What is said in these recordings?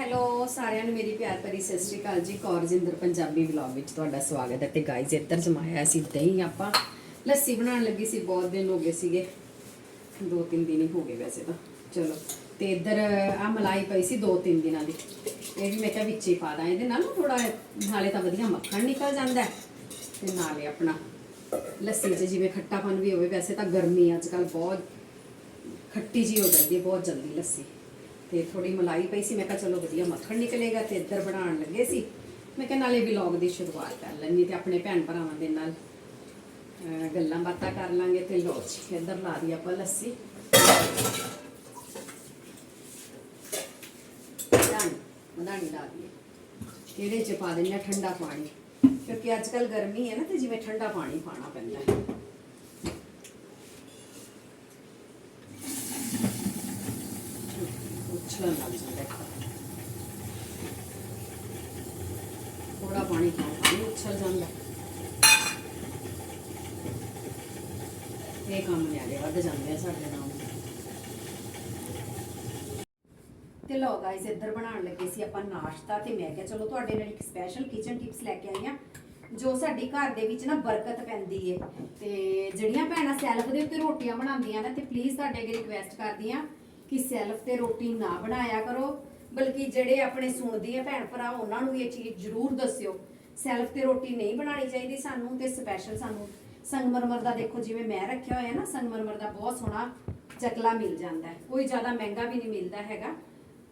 Hello ਸਾਰਿਆਂ ਨੂੰ ਮੇਰੀ ਪਿਆਰ ਭਰੀ ਸਤਿ ਸ਼੍ਰੀ ਅਕਾਲ ਜੀ। ਕੌਰਜਿੰਦਰ ਪੰਜਾਬੀ ਵਲੌਗ ਵਿੱਚ ਤੁਹਾਡਾ ਸਵਾਗਤ ਹੈ ਤੇ ਗਾਇਜ਼ ਇੱਧਰ ਜਮਾਇਆ ਸੀ ਦਹੀਂ ਆਪਾਂ। ਲੱਸੀ ਬਣਾਉਣ ਲੱਗੀ ਸੀ, ਬਹੁਤ ਦਿਨ ਹੋ ਗਏ ਸੀਗੇ। ਦੋ ਤਿੰਨ ਦਿਨ ਹੀ ਹੋ ਗਏ ਵੈਸੇ ਤਾਂ। ਚਲੋ, ਤੇ ਇੱਧਰ ਆ ਮਲਾਈ ਪਈ ਸੀ ਦੋ ਤਿੰਨ ਦਿਨਾਂ ਦੀ। ਇਹ ਵੀ ਮੈਂ ਕਿਹਾ ਵਿੱਚ ਹੀ ਪਾ ਦਾਂ, ਇਹਦੇ ਨਾਲ ਥੋੜਾ ਨਾਲੇ ਤਾਂ ਵਧੀਆ ਮੱਖਣ ਨਿਕਲ ਜਾਂਦਾ ਹੈ। ਤੇ ਨਾਲੇ ਆਪਣਾ ਲੱਸੀ 'ਚ ਜਿਵੇਂ ਖੱਟਾਪਨ ਵੀ ਹੋਵੇ, ਵੈਸੇ ਤਾਂ ਗਰਮੀ ਅੱਜ ਕੱਲ ਬਹੁਤ, ਖੱਟੀ ਜੀ ਹੋ ਜਾਂਦੀ ਹੈ, ਬਹੁਤ ਜਲਦੀ ਲੱਸੀ। ਤੇ ਥੋੜੀ ਮਲਾਈ ਪਈ ਸੀ। ਮੈਂ ਕਿਹਾ ਚਲੋ ਵਧੀਆ ਮੱਖਣ ਨਿਕਲੇਗਾ ਤੇ ਇੱਧਰ ਬਣਾਉਣ ਲੱਗੇ ਸੀ। ਮੈਂ ਕਿਹਾ ਨਾਲੇ ਵਲੌਗ ਦੀ ਸ਼ੁਰੂਆਤ ਕਰ ਲੈਣੀ ਤੇ ਆਪਣੇ ਭੈਣ ਭਰਾਵਾਂ ਦੇ ਨਾਲ ਗੱਲਾਂ ਬਾਤਾਂ ਕਰ ਲਾਂਗੇ ਤੇ ਲੋ ਜੀ, ਇੱਧਰ ਲਾ ਦੀ ਆਪਾਂ ਲੱਸੀ। ਮਦਾਨੀ ਮਦਾਨੀ ਲਾ ਦੀ ਇਹਦੇ ਚ ਪਾ ਦਿੰਦੇ ਹਾਂ ਠੰਡਾ ਪਾਣੀ, ਕਿਉਂਕਿ ਅੱਜ ਕੱਲ ਗਰਮੀ ਹੈ ਨਾ ਤੇ ਜਿਵੇਂ ਠੰਡਾ ਪਾਣੀ ਪਾਣਾ ਪੈਂਦਾ ਹੈ। ਉਛਲਣ ਲੱਗ ਜਾਂਦਾ ਥੋੜਾ ਪਾਣੀ ਪਾਓ ਪਾਣੀ ਉਛਲ ਜਾਂਦਾ। ਇਹ ਕੰਮ ਨਿਆਰੇ ਵੱਧ ਜਾਂਦੇ ਆ ਸਾਡੇ ਨਾਲ। ਤੇ ਲੋ ਗਾਇਸ ਇੱਧਰ ਬਣਾਉਣ ਲੱਗੇ ਸੀ ਆਪਾਂ ਨਾਸ਼ਤਾ ਤੇ ਮੈਂ ਕਿਹਾ ਚਲੋ ਤੁਹਾਡੇ ਨਾਲ ਇੱਕ ਸਪੈਸ਼ਲ ਕਿਚਨ ਟਿਪਸ ਲੈ ਕੇ ਆਈ ਆ ਜੋ ਸਾਡੇ ਘਰ ਦੇ ਵਿੱਚ ਨਾ ਬਰਕਤ ਪੈਂਦੀ ਏ। ਤੇ ਜਿਹੜੀਆਂ ਭੈਣਾਂ ਸੈਲਫ ਦੇ ਉੱਤੇ ਰੋਟੀਆਂ ਬਣਾਉਂਦੀਆਂ ਨੇ, ਤੇ ਪਲੀਜ਼ ਤੁਹਾਡੇ ਅੱਗੇ ਰਿਕਵੈਸਟ ਕਰਦੀ ਆ ਕਿ ਸੈਲਫ ਤੇ ਰੋਟੀ ਨਾ ਬਣਾਇਆ ਕਰੋ, ਬਲਕਿ ਜਿਹੜੇ ਆਪਣੇ ਸੁਣਦੇ ਆ ਭੈਣ ਭਰਾ, ਉਹਨਾਂ ਨੂੰ ਵੀ ਇਹ ਚੀਜ਼ ਜ਼ਰੂਰ ਦੱਸਿਓ। ਸੈਲਫ ਤੇ ਰੋਟੀ ਨਹੀਂ ਬਣਾਉਣੀ ਚਾਹੀਦੀ ਸਾਨੂੰ, ਤੇ ਸਪੈਸ਼ਲ ਸਾਨੂੰ। ਸੰਗਮਰਮਰ ਦਾ ਦੇਖੋ, ਜਿਵੇਂ ਮੈਂ ਰੱਖਿਆ ਹੋਇਆ ਨਾ, ਸੰਗਮਰਮਰ ਦਾ ਬਹੁਤ ਸੋਹਣਾ ਚਕਲਾ ਮਿਲ ਜਾਂਦਾ ਹੈ। ਕੋਈ ਜ਼ਿਆਦਾ ਮਹਿੰਗਾ ਵੀ ਨਹੀਂ ਮਿਲਦਾ ਹੈਗਾ।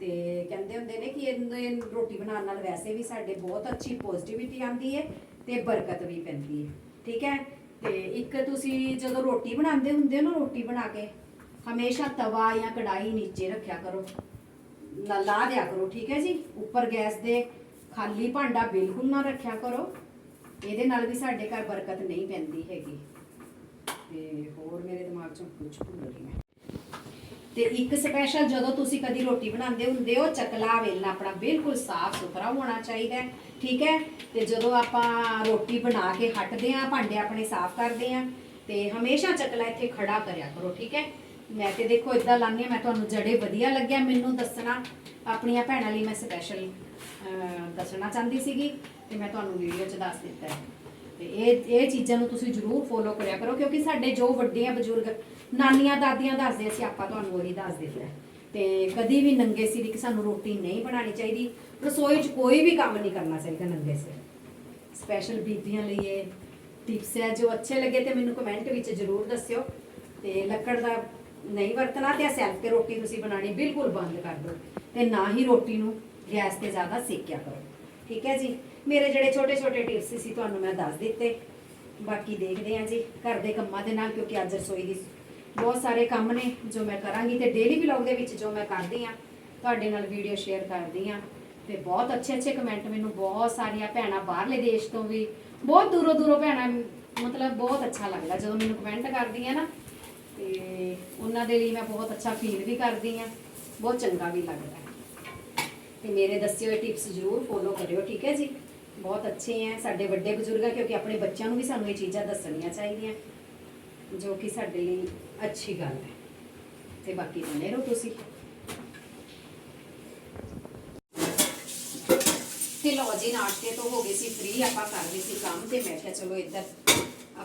ਤੇ ਕਹਿੰਦੇ ਹੁੰਦੇ ਨੇ ਕਿ ਇਹਨੇ ਰੋਟੀ ਬਣਾਉਣ ਨਾਲ ਵੈਸੇ ਵੀ ਸਾਡੇ ਬਹੁਤ ਅੱਛੀ ਪੋਜ਼ਿਟਿਵਿਟੀ ਆਉਂਦੀ ਹੈ ਤੇ ਬਰਕਤ ਵੀ ਪੈਂਦੀ ਹੈ। ਠੀਕ ਹੈ? ਤੇ ਇੱਕ ਤੁਸੀਂ ਜਦੋਂ ਰੋਟੀ ਬਣਾਉਂਦੇ ਹੁੰਦੇ ਹੋ ਨਾ, ਰੋਟੀ ਬਣਾ ਕੇ ਹਮੇਸ਼ਾ ਤਵਾ ਜਾਂ ਕੜਾਈ ਨੀਚੇ ਰੱਖਿਆ ਕਰੋ। ਲਾ ਲਾ ਦਿਆ ਕਰੋ, ਠੀਕ ਹੈ ਜੀ? ਉੱਪਰ ਗੈਸ ਦੇ ਖਾਲੀ ਭਾਂਡਾ ਬਿਲਕੁਲ ਨਾ ਰੱਖਿਆ ਕਰੋ। ਇਹਦੇ ਨਾਲ ਵੀ ਸਾਡੇ ਘਰ ਬਰਕਤ ਨਹੀਂ ਪੈਂਦੀ ਹੈਗੀ। ਤੇ ਹੋਰ ਮੇਰੇ ਦਿਮਾਗ ਚੋਂ ਕੁਝ ਭੁੱਲ ਗਈ ਮੈਂ। ਤੇ ਇੱਕ ਸਪੈਸ਼ਲ ਜਦੋਂ ਤੁਸੀਂ ਕਦੀ ਰੋਟੀ ਬਣਾਉਂਦੇ ਹੁੰਦੇ ਹੋ, ਚਕਲਾ ਵੇਲਣਾ ਆਪਣਾ ਬਿਲਕੁਲ ਸਾਫ਼ ਸੁਥਰਾ ਹੋਣਾ ਚਾਹੀਦਾ, ਠੀਕ ਹੈ? ਤੇ ਜਦੋਂ ਆਪਾਂ ਰੋਟੀ ਬਣਾ ਕੇ ਹਟਦੇ ਆਂ ਭਾਂਡੇ ਆਪਣੇ ਸਾਫ਼ ਕਰਦੇ ਆਂ ਤੇ ਹਮੇਸ਼ਾ ਚਕਲਾ ਇੱਥੇ ਖੜਾ ਕਰਿਆ ਕਰੋ, ਠੀਕ ਹੈ? ਮੈਂ ਤੇ ਦੇਖੋ ਇਦਾਂ ਲਾਉਂਦੀ ਹਾਂ, ਮੈਂ ਤੁਹਾਨੂੰ ਜੜੇ ਵਧੀਆ ਲੱਗਿਆ ਮੈਨੂੰ ਦੱਸਣਾ, ਆਪਣੀਆਂ ਭੈਣਾਂ ਲਈ ਮੈਂ ਸਪੈਸ਼ਲ ਦੱਸਣਾ ਚਾਹੁੰਦੀ ਸੀਗੀ ਤੇ ਮੈਂ ਤੁਹਾਨੂੰ ਵੀਡੀਓ 'ਚ ਦੱਸ ਦਿੱਤਾ ਹੈ। ਤੇ ਇਹ ਇਹ ਚੀਜ਼ਾਂ ਨੂੰ ਤੁਸੀਂ ਜ਼ਰੂਰ ਫੋਲੋ ਕਰਿਆ ਕਰੋ, ਕਿਉਂਕਿ ਸਾਡੇ ਜੋ ਵੱਡੇ ਆ ਬਜ਼ੁਰਗ ਨਾਨੀਆਂ, ਦਾਦੀਆਂ ਦੱਸਦੇ ਸੀ ਆਪਾਂ ਤੁਹਾਨੂੰ ਉਹੀ ਦੱਸ ਦਿੱਤਾ ਹੈ। ਤੇ ਕਦੀ ਵੀ ਨੰਗੇ ਸਿਰ ਕਿ ਸਾਨੂੰ ਰੋਟੀ ਨਹੀਂ ਬਣਾਉਣੀ ਚਾਹੀਦੀ, ਰਸੋਈ 'ਚ ਕੋਈ ਵੀ ਕੰਮ ਨਹੀਂ ਕਰਨਾ ਚਾਹੀਦਾ ਨੰਗੇ ਸਿਰ। ਸਪੈਸ਼ਲ ਬੀਬੀਆਂ ਲਈ ਇਹ ਟਿਪਸ ਹੈ, ਜੋ ਅੱਛੇ ਲੱਗੇ ਤੇ ਮੈਨੂੰ ਕਮੈਂਟ ਵਿੱਚ ਜ਼ਰੂਰ ਦੱਸਿਓ। ਤੇ ਲੱਕੜ ਦਾ ਨਹੀਂ ਵਰਤਣਾ ਤੇ ਸੈਲਫ ਤੇ ਰੋਟੀ ਤੁਸੀਂ ਬਣਾਣੀ ਬਿਲਕੁਲ ਬੰਦ ਕਰ ਦਿਓ ਤੇ ਨਾ ਹੀ ਰੋਟੀ ਨੂੰ ਗੈਸ ਤੇ ਜ਼ਿਆਦਾ ਸੇਕਿਆ ਕਰੋ। ਠੀਕ ਹੈ ਜੀ? ਮੇਰੇ ਜਿਹੜੇ ਛੋਟੇ ਛੋਟੇ ਟਿਪਸ ਸੀ ਤੁਹਾਨੂੰ ਮੈਂ ਦੱਸ ਦਿੱਤੇ। ਬਾਕੀ ਦੇਖਦੇ ਹਾਂ ਜੀ ਘਰ ਦੇ ਕੰਮਾਂ ਦੇ ਨਾਲ, ਕਿਉਂਕਿ ਅੱਜ ਰਸੋਈ ਦੀ ਬਹੁਤ ਸਾਰੇ ਕੰਮ ਨੇ ਜੋ ਮੈਂ ਕਰਾਂਗੀ ਤੇ ਡੇਲੀ ਵਲੌਗ ਦੇ ਵਿੱਚ ਜੋ ਮੈਂ ਕਰਦੀ ਆ ਤੁਹਾਡੇ ਨਾਲ ਵੀਡੀਓ ਸ਼ੇਅਰ ਕਰਦੀ ਆ ਤੇ ਬਹੁਤ ਅੱਛੇ ਅੱਛੇ ਕਮੈਂਟ ਮੈਨੂੰ ਬਹੁਤ ਸਾਰੀਆਂ ਭੈਣਾਂ ਬਾਹਰਲੇ ਦੇਸ਼ ਤੋਂ ਵੀ, ਬਹੁਤ ਦੂਰੋਂ ਦੂਰੋਂ ਭੈਣਾਂ, ਮਤਲਬ ਬਹੁਤ ਅੱਛਾ ਲੱਗਦਾ ਜਦੋਂ ਮੈਨੂੰ ਕਮੈਂਟ ਕਰਦੀਆਂ ਨਾ। ਤੇ ਉਹਨਾਂ ਦੇ ਲਈ ਮੈਂ ਬਹੁਤ ਅੱਛਾ ਫੀਲ ਵੀ ਕਰਦੀ ਆ ਬਹੁਤ ਚੰਗਾ ਵੀ ਲੱਗਦਾ ਤੇ ਮੇਰੇ ਦੱਸੇ ਹੋਏ ਟਿਪਸ ਜ਼ਰੂਰ ਫੋਲੋ ਕਰਿਓ, ਠੀਕ ਹੈ ਜੀ? ਬਹੁਤ ਅੱਛੇ ਹੈ ਸਾਡੇ ਵੱਡੇ ਬਜ਼ੁਰਗ ਆ, ਕਿਉਂਕਿ ਆਪਣੇ ਬੱਚਿਆਂ ਨੂੰ ਵੀ ਸਾਨੂੰ ਇਹ ਚੀਜ਼ਾਂ ਦੱਸਣੀਆਂ ਚਾਹੀਦੀਆਂ, ਜੋ ਕਿ ਸਾਡੇ ਲਈ ਅੱਛੀ ਗੱਲ ਹੈ। ਤੇ ਬਾਕੀ ਬਣੇ ਰਹੋ ਤੁਸੀਂ। ਤੇ ਲੋ ਜੀ, ਨਾਸ਼ਤੇ ਤੋਂ ਹੋ ਗਏ ਸੀ ਫ੍ਰੀ ਆਪਾਂ ਕਰ ਲਈ ਸੀ ਕੰਮ ਤੇ ਮੈਂ ਕਿਹਾ ਚਲੋ ਇੱਧਰ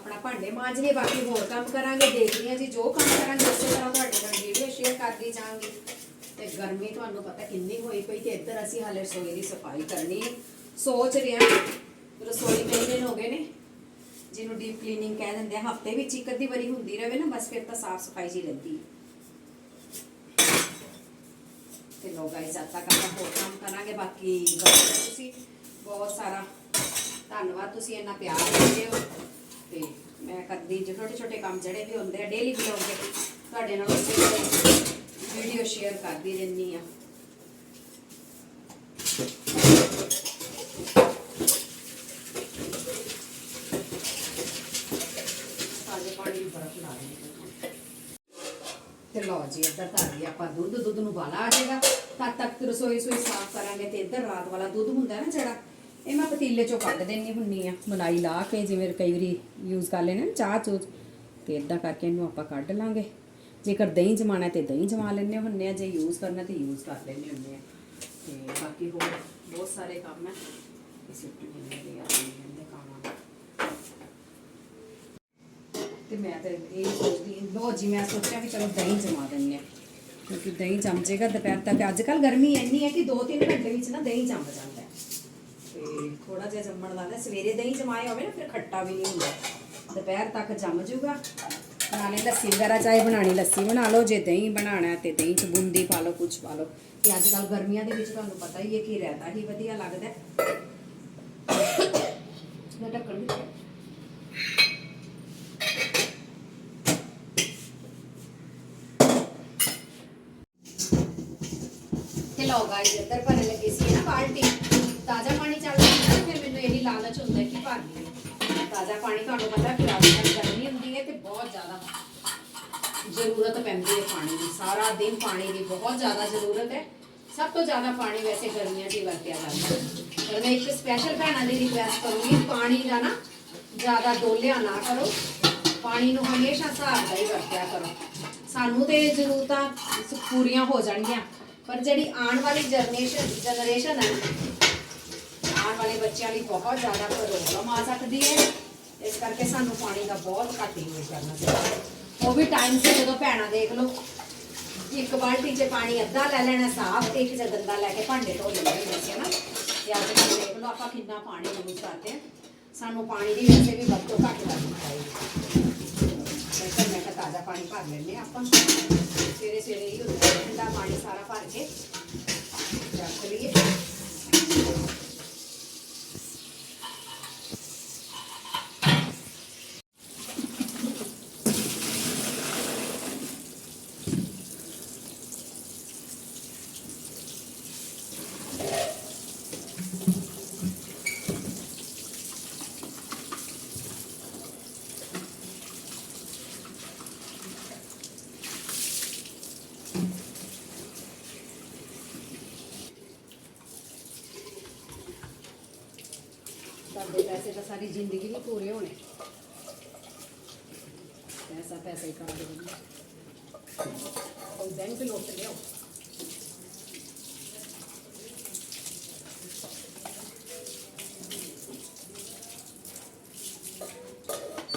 ਆਪਣਾ ਭਾਂਡੇ ਮਾਂਜ ਬਾਕੀ ਹੋਰ ਕੰਮ ਕਰਾਂਗੇ, ਦੇਖਦੇ ਹਾਂ ਜੀ, ਜੋ ਕੰਮ ਕਰਾਂਗੇ, ਉਸੇ ਤਰ੍ਹਾਂ ਤੁਹਾਡੇ ਨਾਲ ਵੀਡੀਓ ਸ਼ੇਅਰ ਕਰਦੀ ਜਾਵਾਂਗੀ। ਤੇ ਗਰਮੀ ਤੁਹਾਨੂੰ ਪਤਾ ਕਿੰਨੀ ਹੋਈ ਪਈ ਤੇ ਇੱਧਰ ਅਸੀਂ ਹਾਲੇ ਰਸੋਈ ਦੀ ਸਫ਼ਾਈ ਕਰਨੀ ਸੋਚ ਰਹੇ ਰਸੋਈ ਕਈ ਦਿਨ ਹੋ ਗਏ ਨੇ, ਜਿਹਨੂੰ ਡੀਪ ਕਲੀਨਿੰਗ ਕਹਿ ਦਿੰਦੇ ਆ, ਹਫ਼ਤੇ ਵਿੱਚ ਇੱਕ ਅੱਧੀ ਵਾਰੀ ਹੁੰਦੀ ਰਹੇ ਨਾ, ਬਸ ਫਿਰ ਤਾਂ ਸਾਫ਼ ਸਫ਼ਾਈ ਜੀ ਰਹਿੰਦੀ ਹੈ। ਤੇ ਲੋ ਗਾਇਸ ਅੱਜ ਤੱਕ ਹੋਰ ਕੰਮ ਕਰਾਂਗੇ, ਬਾਕੀ ਤੁਸੀਂ, ਬਹੁਤ ਸਾਰਾ ਧੰਨਵਾਦ, ਤੁਸੀਂ ਇੰਨਾ ਪਿਆਰ ਦਿੰਦੇ ਹੋ। ਤੇ ਮੈਂ ਕਰਦੀ ਜੋ ਛੋਟੇ ਛੋਟੇ ਕੰਮ ਜਿਹੜੇ ਵੀ ਹੁੰਦੇ ਆ ਡੇਲੀ ਵਲੌਗ ਦੇ ਤੁਹਾਡੇ ਨਾਲ ਵੀਡੀਓ ਸ਼ੇਅਰ ਕਰਦੀ ਰਹਿੰਦੀ ਆ ਪਾਣੀ ਦੀ ਬਰਫ਼ ਲਾ ਦੇਣੀ ਤੇ ਲਓ ਜੀ, ਇੱਧਰ ਧਰ ਲਈ ਆਪਾਂ ਦੁੱਧ ਦੁੱਧ ਨੂੰ ਬਾਲਾ ਆ ਜਾਏਗਾ। ਤਦ ਤੱਕ ਰਸੋਈ ਸੋਈ ਸਾਫ਼ ਕਰਾਂਗੇ ਤੇ ਇੱਧਰ ਰਾਤ ਵਾਲਾ ਦੁੱਧ ਹੁੰਦਾ ਨਾ ਜਿਹੜਾ ਇਹ ਮੈਂ ਪਤੀਲੇ ਚੋਂ ਕੱਢ ਦੇਣੀ ਹੁੰਨੀ ਆ, ਮਲਾਈ ਲਾ ਕੇ ਜਿਵੇਂ ਕਈ ਵਾਰੀ ਯੂਜ਼ ਕਰ ਲੈਣੇ ਨਾ ਚਾਹ ਚੂਹ ਤੇ ਇਦਾਂ ਕਰਕੇ ਇਹਨੂੰ ਆਪਾਂ ਕੱਢ ਲਾਂਗੇ। ਜੇਕਰ ਦਹੀਂ ਜਮਾਣਾ ਤੇ ਦਹੀਂ ਜਮਾ ਲੈਣੇ ਹੁੰਨੇ ਆ, ਜੇ ਯੂਜ਼ ਕਰਨਾ ਤੇ ਯੂਜ਼ ਕਰ ਲੈਣੇ ਹੁੰਨੇ ਆ। ਤੇ ਬਾਕੀ ਹੋਰ ਬਹੁਤ ਸਾਰੇ ਕੰਮ ਹੈ ਇਸੇ ਟਿੰਨੇ ਦੇ ਕੰਮ। ਤੇ ਮੈਂ ਤਾਂ ਇਹ ਸੋਚਦੀ ਲੋ ਜੀ, ਮੈਂ ਸੋਚਿਆ ਵੀ ਚਲੋ ਦਹੀਂ ਜਮਾ ਦਿੰਦੇ ਆ। ਕਿਉਂਕਿ ਦਹੀਂ ਜੰਮ ਜਾਏਗਾ ਦੁਪਹਿਰ ਤੱਕ। ਅੱਜ ਕੱਲ ਗਰਮੀ ਇੰਨੀ ਹੈ ਕਿ 2-3 ਘੰਟੇ ਵਿੱਚ ਨਾ ਦਹੀਂ ਜੰਮ ਜਾਂਦਾ ਹੈ। ਤੇ ਥੋੜਾ ਜਿਹਾ ਜੰਮਣ ਲੱਗਦਾ ਸਵੇਰੇ ਦਹੀਂ ਜਮਾਇਆ ਹੋਵੇ ਨਾ, ਫਿਰ ਖੱਟਾ ਵੀ ਨਹੀਂ ਹੁੰਦਾ। ਦੁਪਹਿਰ ਤੱਕ ਜੰਮ ਜੂਗਾ। ਨਾਲੇ ਲੱਸੀ ਵਗੈਰਾ, ਚਾਹੇ ਬਣਾਣੀ ਲੱਸੀ ਬਣਾ ਲਓ, ਜੇ ਦਹੀਂ ਬਣਾਣਾ ਤੇ ਦਹੀਂ ਚ ਬੂੰਦੀ ਪਾ ਲਓ ਕੁਝ ਪਾ ਲਓ। ਤੇ ਅੱਜ ਕੱਲ ਗਰਮੀਆਂ ਦੇ ਵਿੱਚ ਤੁਹਾਨੂੰ ਪਤਾ ਹੀ ਹੈ ਕਿ ਰਹਿਤਾ ਹੀ ਵਧੀਆ ਲੱਗਦਾ ਮੈਂ ਢੱਕਣ ਵੀ ਤੇ ਲਓ ਗਾਇਸ ਇੱਧਰ ਭਰਨ ਲੱਗੀ ਸੀ ਨਾ ਬਾਲਟੀ। ਤਾਜ਼ਾ ਪਾਣੀ ਚੱਲ ਰਿਹਾ ਨਾ, ਫਿਰ ਮੈਨੂੰ ਇਹੀ ਲਾਲਚ ਹੁੰਦਾ ਕਿ ਭਰ ਲਈਏ। ਤਾਜ਼ਾ ਪਾਣੀ ਤੁਹਾਨੂੰ ਪਤਾ ਕਿ ਅੱਜ ਕੱਲ੍ਹ ਗਰਮੀ ਹੁੰਦੀ ਹੈ ਤੇ ਬਹੁਤ ਜ਼ਿਆਦਾ ਜ਼ਰੂਰਤ ਪੈਂਦੀ ਹੈ ਪਾਣੀ ਦੀ। ਸਾਰਾ ਦਿਨ ਪਾਣੀ ਦੀ ਬਹੁਤ ਜ਼ਿਆਦਾ ਜ਼ਰੂਰਤ ਹੈ। ਸਭ ਤੋਂ ਜ਼ਿਆਦਾ ਪਾਣੀ ਵੈਸੇ ਗਰਮੀਆਂ 'ਚ ਹੀ ਵਰਤਿਆ ਜਾਂਦਾ ਹੈ। ਪਰ ਮੈਂ ਇੱਕ ਸਪੈਸ਼ਲ ਭੈਣਾਂ ਦੀ ਰਿਕੁਐਸਟ ਕਰੂੰਗੀ, ਪਾਣੀ ਦਾ ਨਾ ਜ਼ਿਆਦਾ ਡੋਲਿਆ ਨਾ ਕਰੋ। ਪਾਣੀ ਨੂੰ ਹਮੇਸ਼ਾ ਹਿਸਾਬ ਦਾ ਹੀ ਵਰਤਿਆ ਕਰੋ। ਸਾਨੂੰ ਤੇ ਜ਼ਰੂਰਤਾਂ ਸ- ਪੂਰੀਆਂ ਹੋ ਜਾਣਗੀਆਂ। ਪਰ ਜਿਹੜੀ ਆਉਣ ਵਾਲੀ ਜਨਰੇਸ਼ਨ ਜਨਰੇਸ਼ਨ ਹੈ ਆਉਣ ਵਾਲੇ ਬੱਚਿਆਂ ਲਈ ਬਹੁਤ ਜ਼ਿਆਦਾ ਪ੍ਰੋਬਲਮ ਆ ਸਕਦੀ ਹੈ। ਇਸ ਕਰਕੇ ਸਾਨੂੰ ਪਾਣੀ ਦਾ ਬਹੁਤ ਘੱਟ ਯੂਜ਼ ਕਰਨਾ ਚਾਹੀਦਾ ਉਹ ਵੀ ਟਾਈਮ ਸੇ ਜਦੋਂ ਭੈਣਾਂ ਦੇਖ ਲਓ, ਇੱਕ ਬਾਲਟੀ 'ਚ ਪਾਣੀ ਅੱਧਾ ਲੈ ਲੈਣਾ, ਸਾਫ਼ ਇੱਕ 'ਚ ਗੰਦਾ ਲੈ ਕੇ ਭਾਂਡੇ ਧੋ ਲੈਂਦੇ ਹੁੰਦੇ ਨਾ ਤੇ ਅੱਜ ਦੇਖ ਲਓ, ਆਪਾਂ ਕਿੰਨਾ ਪਾਣੀ ਯੂਜ਼ ਕਰਦੇ ਹਾਂ। ਸਾਨੂੰ ਪਾਣੀ ਦੀ ਵੈਸੇ ਵੀ ਵਰਤੋਂ ਘੱਟ ਕਰਨੀ ਚਾਹੀਦੀ ਹੈ। ਮੈਂ ਤਾਂ ਤਾਜ਼ਾ ਪਾਣੀ ਭਰ ਲੈਂਦੇ ਹਾਂ ਆਪਾਂ। ਸਵੇਰੇ ਸਵੇਰੇ ਹੀ ਹੁੰਦਾ ਠੰਡਾ ਪਾਣੀ ਸਾਰਾ ਭਰ ਕੇ ਰੱਖ ਲਈਏ। ਸਾਡੇ ਪੈਸੇ ਤਾਂ ਸਾਰੀ ਜ਼ਿੰਦਗੀ ਨਹੀਂ ਪੂਰੇ ਹੋਣੇ ਪੈਸਾ ਪੈਸਾ ਹੀ ਕਰਦੇ ਰਹਿੰਦੇ ਉਹ ਬੈਂਕ ਲੁੱਟ ਲਿਓ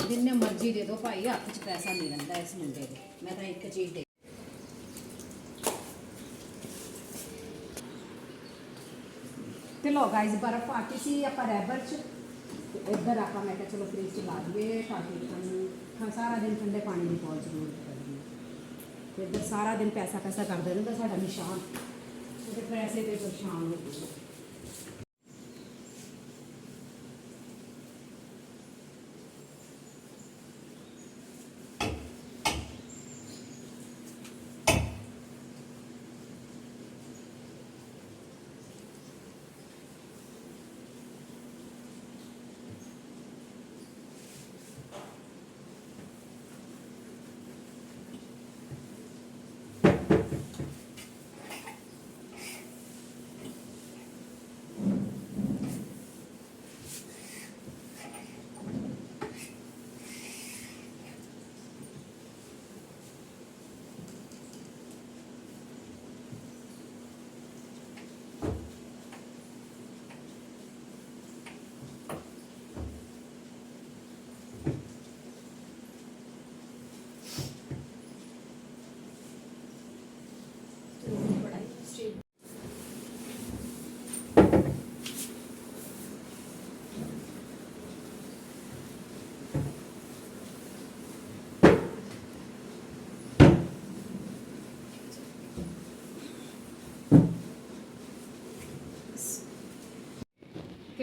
ਜਿੰਨੇ ਮਰਜ਼ੀ ਦੇ ਦਿਓ ਭਾਈ ਹੱਥ 'ਚ ਪੈਸਾ ਨਹੀਂ ਰਹਿੰਦਾ ਇਸ ਮੁੰਡੇ ਦੇ ਮੈਂ ਤਾਂ ਇੱਕ ਚੀਜ਼ ਦੇ ਤੇ ਲੋ ਗਾਇਸ ਬਰਫ ਪਾ ਕੇ ਸੀ ਆਪਾਂ ਰੈਬਰ ਚ ਤੇ ਇੱਧਰ ਆਪਾਂ ਮੈਂ ਕਿਹਾ ਚਲੋ ਫ੍ਰਿਜ ਚ ਲਾ ਦਈਏ, ਤਾਂ ਕਿ ਸਾਨੂੰ ਸਾਰਾ ਦਿਨ ਠੰਡੇ ਪਾਣੀ ਦੀ ਬਹੁਤ ਜ਼ਰੂਰਤ ਪੈਂਦੀ ਹੈ। ਤੇ ਇੱਧਰ ਸਾਰਾ ਦਿਨ ਪੈਸਾ ਪੈਸਾ ਕਰਦੇ ਰਹਿੰਦਾ ਸਾਡਾ ਨਿਸ਼ਾਨ ਉਹਦੇ ਪੈਸੇ ਤੇ ਪਰੇਸ਼ਾਨ ਹੋ ਗਏ।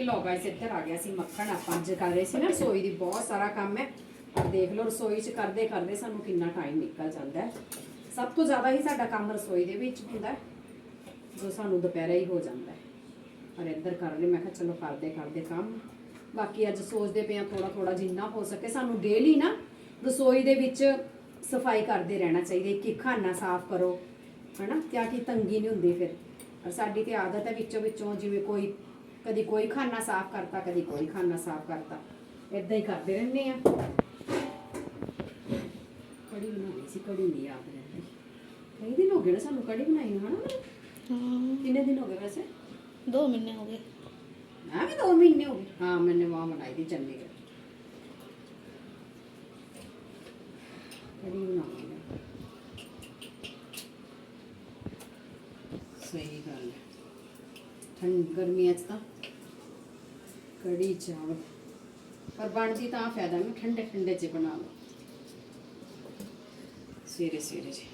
ਕਿ ਗਾਇਸ ਇੱਧਰ ਆ ਗਿਆ ਸੀ ਮੱਖਣ, ਆਪਾਂ ਅੱਜ ਕਰ ਰਹੇ ਸੀ ਨਾ ਰਸੋਈ ਦੀ, ਬਹੁਤ ਸਾਰਾ ਕੰਮ ਹੈ। ਔਰ ਦੇਖ ਲਓ ਰਸੋਈ 'ਚ ਕਰਦੇ ਕਰਦੇ ਸਾਨੂੰ ਕਿੰਨਾ ਟਾਈਮ ਨਿਕਲ ਜਾਂਦਾ ਹੈ। ਸਭ ਤੋਂ ਜ਼ਿਆਦਾ ਹੀ ਸਾਡਾ ਕੰਮ ਰਸੋਈ ਦੇ ਵਿੱਚ ਹੁੰਦਾ ਹੈ, ਜੋ ਸਾਨੂੰ ਦੁਪਹਿਰੇ ਹੀ ਹੋ ਜਾਂਦਾ ਹੈ। ਔਰ ਇੱਧਰ ਕਰ ਲਈ ਮੈਂ ਕਿਹਾ ਚਲੋ ਕਰਦੇ ਕਰਦੇ ਕੰਮ। ਬਾਕੀ ਅੱਜ ਸੋਚਦੇ ਪਏ ਆ ਥੋੜਾ ਥੋੜਾ ਜਿੰਨਾ ਹੋ ਸਕੇ, ਸਾਨੂੰ ਡੇਲੀ ਨਾ ਰਸੋਈ ਦੇ ਵਿੱਚ ਸਫ਼ਾਈ ਕਰਦੇ ਰਹਿਣਾ ਚਾਹੀਦਾ ਇੱਕ ਇੱਕ ਖਾਨਾ ਸਾਫ਼ ਕਰੋ, ਹਨਾ? ਕਿਆ ਕਿ ਤੰਗੀ ਨਹੀਂ ਹੁੰਦੀ ਫਿਰ। ਔਰ ਸਾਡੀ ਤੇ ਆਦਤ ਹੈ ਵਿੱਚੋਂ ਵਿੱਚੋਂ ਜਿਵੇਂ ਕੋਈ ਕਦੀ ਕੋਈ ਖਾਨਾ ਸਾਫ਼ ਕਰਤਾ ਕਦੀ ਕੋਈ ਖਾਨਾ ਸਾਫ਼ ਕਰਤਾ। ਇਦਾਂ ਹੀ ਕਰਦੇ ਰਹਿੰਦੇ ਆ। ਕੜੀ ਬਣਾਉਣੀ ਸੀ ਕੜੀ ਨਹੀਂ ਯਾਦ ਰਹਿੰਦੀ। ਕਈ ਦਿਨ ਹੋ ਗਏ ਨੇ ਸਾਨੂੰ ਕੜੀ ਬਣਾਈ ਨੂੰ ਕਿੰਨੇ ਦਿਨ ਹੋ ਗਏ ਵੈਸੇ? 2 ਮਹੀਨੇ ਹੋ ਗਏ। ਨਾ ਵੀ 2 ਮਹੀਨੇ ਹੋ ਗਏ। ਹਾਂ ਮੈਨੇ ਵਾਹ ਬਣਾਈ ਦੀ ਚੰਡੀਗੜ੍ਹ। ਕੜੀ ਬਣਾਉਣੀ ਠੰਡ, ਗਰਮੀਆਂ 'ਚ ਤਾਂ ਕੜੀ ਚਾਵਲ। ਪਰ ਬਣਦੀ ਤਾਂ ਫਾਇਦਾ ਨਹੀਂ ਠੰਡੇ ਠੰਡੇ 'ਚ ਬਣਾ ਲਓ। ਸਵੇਰੇ ਸਵੇਰੇ ਜੀ।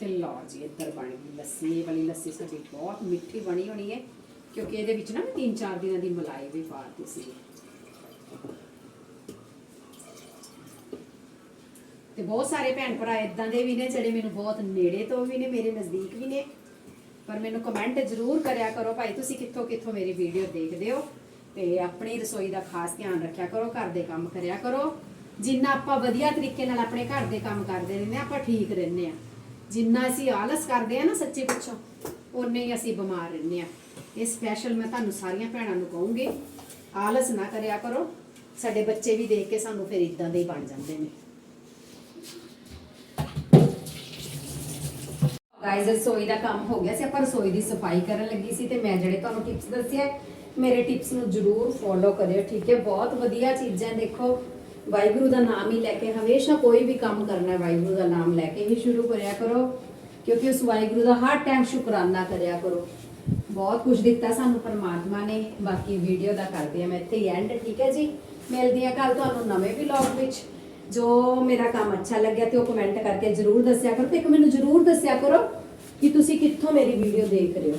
ਤੇ ਲਓ ਜੀ, ਇੱਧਰ ਬਣ ਗਈ ਲੱਸੀ। ਵਾਲੀ ਲੱਸੀ ਸਾਡੀ ਬਹੁਤ ਮਿੱਠੀ ਬਣੀ ਹੋਣੀ ਹੈ, ਕਿਉਂਕਿ ਇਹਦੇ ਵਿੱਚ ਨਾ ਮੈਂ ਤਿੰਨ ਚਾਰ ਦਿਨਾਂ ਦੀ ਮਲਾਈ ਵੀ ਪਾ ਦਿੱਤੀ ਸੀ। ਤੇ ਬਹੁਤ ਸਾਰੇ ਭੈਣ ਭਰਾ ਇਦਾਂ ਦੇ ਵੀ ਨੇ, ਜਿਹੜੇ ਮੈਨੂੰ ਬਹੁਤ ਨੇੜੇ ਤੋਂ ਵੀ ਨੇ, ਮੇਰੇ ਨਜ਼ਦੀਕ ਵੀ ਨੇ। ਪਰ ਮੈਨੂੰ ਕਮੈਂਟ ਜ਼ਰੂਰ ਕਰਿਆ ਕਰੋ ਭਾਈ, ਤੁਸੀਂ ਕਿੱਥੋਂ ਕਿੱਥੋਂ ਮੇਰੀ ਵੀਡੀਓ ਦੇਖਦੇ ਹੋ? ਤੇ ਆਪਣੀ ਰਸੋਈ ਦਾ ਖਾਸ ਧਿਆਨ ਰੱਖਿਆ ਕਰੋ, ਘਰ ਦੇ ਕੰਮ ਕਰਿਆ ਕਰੋ। ਜਿੰਨਾ ਆਪਾਂ ਵਧੀਆ ਤਰੀਕੇ ਨਾਲ ਆਪਣੇ ਘਰ ਦੇ ਕੰਮ ਕਰਦੇ ਰਹਿੰਦੇ ਹਾਂ, ਆਪਾਂ ਠੀਕ ਰਹਿੰਦੇ ਆ ਜਿੰਨਾ ਅਸੀਂ ਆਲਸ ਕਰਦੇ ਆ ਨਾ ਸੱਚੇ ਪੁੱਛੋ ਉਨੇ ਹੀ ਅਸੀਂ ਬਿਮਾਰ ਰਹਿੰਦੇ ਆ ਇਹ ਸਪੈਸ਼ਲ ਮੈਂ ਤੁਹਾਨੂੰ ਸਾਰੀਆਂ ਭੈਣਾਂ ਨੂੰ ਕਹੂੰਗੀ, ਆਲਸ ਨਾ ਕਰਿਆ ਕਰੋ। ਸਾਡੇ ਬੱਚੇ ਵੀ ਦੇਖ ਕੇ ਸਾਨੂੰ ਫਿਰ ਇਦਾਂ ਦੇ ਹੀ ਬਣ ਜਾਂਦੇ ਨੇ। ਗਾਇਜ਼ ਰਸੋਈ ਦਾ ਕੰਮ ਹੋ ਗਿਆ ਸੀ, ਆਪਾਂ ਰਸੋਈ ਦੀ ਸਫ਼ਾਈ ਕਰਨ ਲੱਗੀ ਸੀ ਤੇ ਮੈਂ ਜਿਹੜੇ ਤੁਹਾਨੂੰ ਟਿਪਸ ਦੱਸਿਆ ਮੇਰੇ ਟਿਪਸ ਨੂੰ ਜਰੂਰ ਫੋਲੋ ਕਰਿਓ, ਠੀਕ ਹੈ? ਬਹੁਤ ਵਧੀਆ ਚੀਜ਼ਾਂ ਦੇਖੋ। ਵਾਹਿਗੁਰੂ ਦਾ ਨਾਮ ਹੀ ਲੈ ਕੇ, ਹਮੇਸ਼ਾ ਕੋਈ ਵੀ ਕੰਮ ਕਰਨਾ ਹੈ, ਵਾਹਿਗੁਰੂ ਦਾ ਨਾਮ ਲੈ ਕੇ ਹੀ ਸ਼ੁਰੂ ਕਰਿਆ ਕਰੋ। ਕਿਉਂਕਿ ਉਸ ਵਾਹਿਗੁਰੂ ਦਾ ਹਰ ਟਾਈਮ ਸ਼ੁਕਰਾਨਾ ਕਰਿਆ ਕਰੋ। ਬਹੁਤ ਕੁਝ ਦਿੱਤਾ ਸਾਨੂੰ ਪਰਮਾਤਮਾ ਨੇ, ਬਾਕੀ ਵੀਡੀਓ ਦਾ ਕਰਦੇ ਆ ਮੈਂ ਇੱਥੇ ਹੀ ਐਂਡ ਠੀਕ ਹੈ ਜੀ? ਮਿਲਦੀ ਆ ਕੱਲ ਤੁਹਾਨੂੰ ਨਵੇਂ ਵਲੌਗ ਵਿੱਚ। ਜੋ ਮੇਰਾ ਕੰਮ ਅੱਛਾ ਲੱਗਿਆ ਤੇ ਉਹ ਕਮੈਂਟ ਕਰਕੇ ਜਰੂਰ ਦੱਸਿਆ ਕਰੋ। ਤੇ ਇੱਕ ਮੈਨੂੰ ਜਰੂਰ ਦੱਸਿਆ ਕਰੋ ਕਿ ਤੁਸੀਂ ਕਿੱਥੋਂ ਮੇਰੀ ਵੀਡੀਓ ਦੇਖ ਰਹੇ ਹੋ।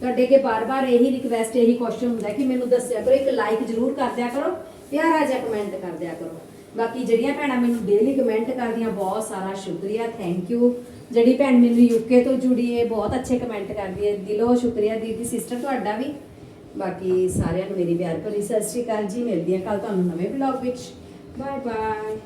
ਤੁਹਾਡੇ ਕੇ ਬਾਰ-ਬਾਰ ਇਹੀ ਰਿਕਵੈਸਟ ਇਹੀ ਕੁਐਸਚਨ ਹੁੰਦਾ ਕਿ ਮੈਨੂੰ ਦੱਸਿਆ ਕਰੋ, ਇੱਕ ਲਾਈਕ ਜਰੂਰ ਕਰ ਦਿਆ ਕਰੋ ਪਿਆਰਾ ਜਿਹਾ ਕਮੈਂਟ ਕਰ ਦਿਆ ਕਰੋ। ਬਾਕੀ ਜਿਹੜੀਆਂ ਭੈਣਾਂ ਮੈਨੂੰ ਡੇਲੀ ਕਮੈਂਟ ਕਰਦੀਆਂ, ਬਹੁਤ ਸਾਰਾ ਸ਼ੁਕਰੀਆ ਥੈਂਕ ਯੂ ਜਿਹੜੀ ਭੈਣ ਮੈਨੂੰ ਯੂਕੇ ਤੋਂ ਜੁੜੀ ਹੈ ਬਹੁਤ ਅੱਛੇ ਕਮੈਂਟ ਕਰਦੀ ਹੈ ਦਿਲੋਂ ਸ਼ੁਕਰੀਆ ਦੀਦੀ ਸਿਸਟਰ ਤੁਹਾਡਾ ਵੀ। ਬਾਕੀ ਸਾਰਿਆਂ ਨੂੰ ਮੇਰੀ ਪਿਆਰ ਭਰੀ ਸਤਿ ਸ਼੍ਰੀ ਅਕਾਲ ਜੀ। ਮਿਲਦੀ ਹਾਂ ਕੱਲ ਤੁਹਾਨੂੰ ਨਵੇਂ ਵਲੌਗ ਵਿੱਚ। Bye bye